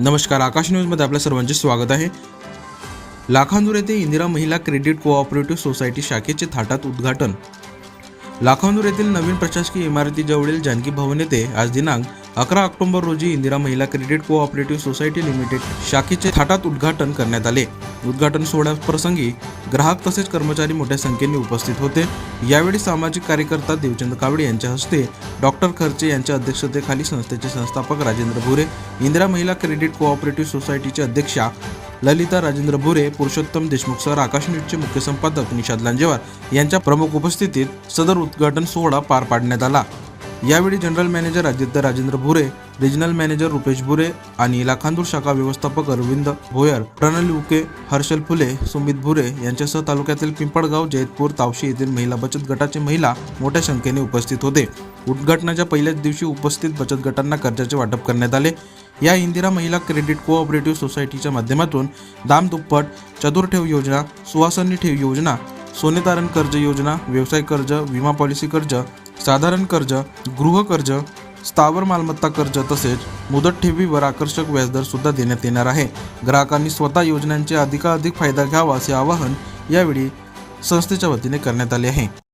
नमस्कार आकाश न्यूजमध्ये आपल्या सर्वांचे स्वागत आहे. लाखांदूर येथे इंदिरा महिला क्रेडिट कोऑपरेटिव्ह सोसायटी शाखेचे थाटात उद्घाटन. लाखांदूर येथील नवीन प्रशासकीय इमारतीजवळील जानकी भवन येथे आज दिनांक अकरा ऑक्टोबर रोजी इंदिरा महिला क्रेडिट कोऑपरेटिव्ह सोसायटी लिमिटेड शाखेचे थाटात उद्घाटन करण्यात आले. उद्घाटन सोहळ्याप्रसंगी ग्राहक तसेच कर्मचारी मोठ्या संख्येने उपस्थित होते. यावेळी सामाजिक कार्यकर्ता देवचंद कावडे यांच्या हस्ते डॉक्टर खर्चे यांच्या अध्यक्षतेखाली संस्थेचे संस्थापक राजेंद्र भुरे इंदिरा महिला क्रेडिट कोऑपरेटिव्ह सोसायटीचे अध्यक्षा ललिता राजेंद्र भुरे पुरुषोत्तम देशमुख सर आकाश न्यूजचे मुख्य संपादक निषाद लांजेवार यांच्या प्रमुख उपस्थितीत सदर उद्घाटन सोहळा पार पाडण्यात आला. यावेळी general manager Aditya Rajendra Bhure regional manager Rupesh Bhure आणि लाखांदूर शाखा व्यवस्थापक अरविंद भोयर प्रणाली उके हर्षल फुले सुमित भुरे यांच्यासह तालुक्यातील पिंपळगाव जैतपूर तावशी येथील महिला बचत गटाचे महिला मोठ्या संख्येने उपस्थित होते. उद्घाटनाच्या पहिल्याच दिवशी उपस्थित बचत गटांना कर्जाचे वाटप करण्यात आले. या इंदिरा महिला क्रेडिट कोऑपरेटिव्ह सोसायटीच्या माध्यमातून दाम दुप्पट चतुर ठेव योजना सुवासनी ठेव योजना सोने तारण कर्ज योजना व्यवसाय कर्ज विमा पॉलिसी कर्ज साधारण कर्ज गृह कर्ज स्थावर मालमत्ता कर्ज तसेच मुदत ठेवीवर आकर्षक व्याजदर सुद्धा देण्यात येणार आहे. ग्राहकांनी स्वतः योजनांचे अधिकाधिक फायदा घ्यावा असे आवाहन यावेळी संस्थेच्या वतीने करण्यात आले आहे.